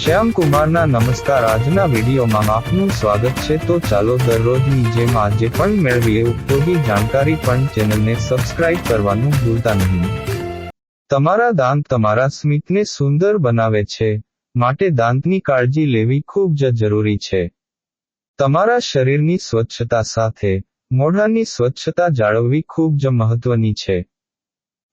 શ્યામ કુમારના નમસ્કાર. આજના વિડીયોમાં આપનું સ્વાગત છે. તો ચાલો દરરોજની જેમ આજે પણ મેળવીએ. ઉપયોગી જાણકારી પણ ચેનલને સબસ્ક્રાઇબ કરવાનું ભૂલતા નહીં. તમારા દાંત તમારા સ્મિતને સુંદર બનાવે છે. માટે દાંતની કાળજી લેવી ખૂબ જ જરૂરી છે. તમારા શરીરની સ્વચ્છતા સાથે મોઢાની સ્વચ્છતા જાળવવી ખૂબ જ મહત્વની છે.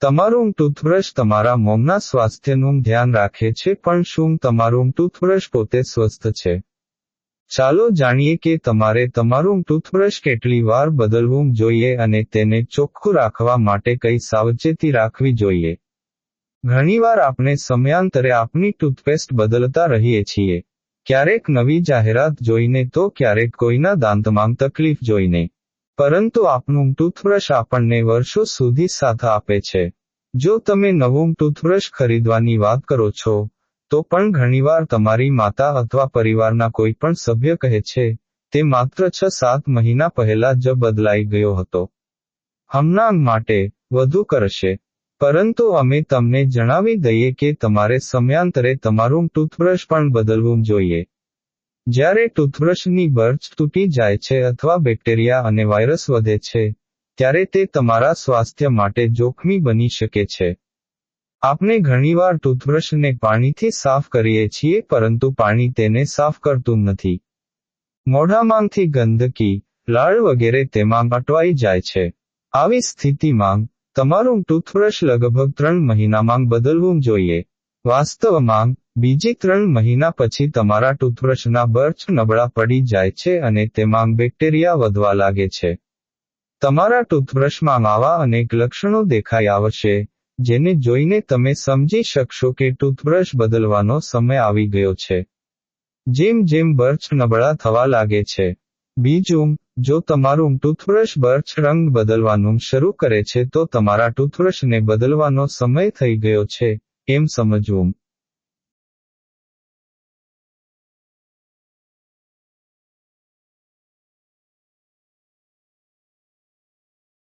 તમારું ટૂથબ્રશ તમારા મોંના સ્વાસ્થ્યનું ધ્યાન રાખે છે, પણ શું તમારું ટૂથબ્રશ પોતે સ્વસ્થ છે? ચાલો જાણીએ કે તમારે તમારું ટૂથબ્રશ કેટલી વાર બદલવું જોઈએ અને તેને ચોખ્ખું રાખવા માટે કઈ સાવચેતી રાખવી જોઈએ. ઘણીવાર આપણે સમયાંતરે આપણી ટૂથપેસ્ટ બદલતા રહીએ છીએ. ક્યારેક નવી જાહેરાત જોઈને તો ક્યારેક કોઈના દાંતમાં તકલીફ જોઈને. પરંતુ આપનું ટૂથબ્રશ આપણને વર્ષો સુધી સાથ આપે છે. જો તમે નવું ટૂથબ્રશ ખરીદવાની વાત કરો છો, તો પણ ઘણીવાર તમારી માતા અથવા પરિવારના કોઈ પણ સભ્ય કહે છે, તે માત્ર છ સાત મહિના પહેલા જ બદલાઈ ગયો હતો. હમણાં માટે વધુ કરશે. પરંતુ અમે તમને જણાવી દઈએ કે તમારે સમયાંતરે તમારું ટૂથબ્રશ પણ બદલવું જોઈએ. જ્યારે ટૂથબ્રશની બર્ચ તૂટી જાય છે અથવા બેક્ટેરિયા અને વાયરસ વધે છે, ત્યારે તે તમારા સ્વાસ્થ્ય માટે જોખમી બની શકે છે. આપણે ઘણીવાર ટૂથબ્રશને પાણીથી સાફ કરીએ છીએ, પરંતુ પાણી તેને સાફ કરતું નથી. મોઢામાંથી ગંદકી, લાળ વગેરે તેમાં અટવાઈ જાય છે. આવી સ્થિતિમાં, તમારું ટૂથબ્રશ લગભગ ત્રણ મહિનામાં બદલવું જોઈએ. વાસ્તવમાં બીજી ત્રણ મહિના પછી તમારા ટૂથબ્રશના બર્ચ નબળા પડી જાય છે અને તેમાં બેક્ટેરિયા વધવા લાગે છે. તમારા ટૂથબ્રશમાં આવા અનેક લક્ષણો દેખાઈ આવશે, જેને જોઈને તમે સમજી શકશો કે ટૂથબ્રશ બદલવાનો સમય આવી ગયો છે. જેમ જેમ બર્ચ નબળા થવા લાગે છે. બીજું, જો તમારું ટૂથબ્રશ બર્ચ રંગ બદલવાનું શરૂ કરે છે તો તમારા ટૂથબ્રશને બદલવાનો સમય થઈ ગયો છે, એમ સમજવું.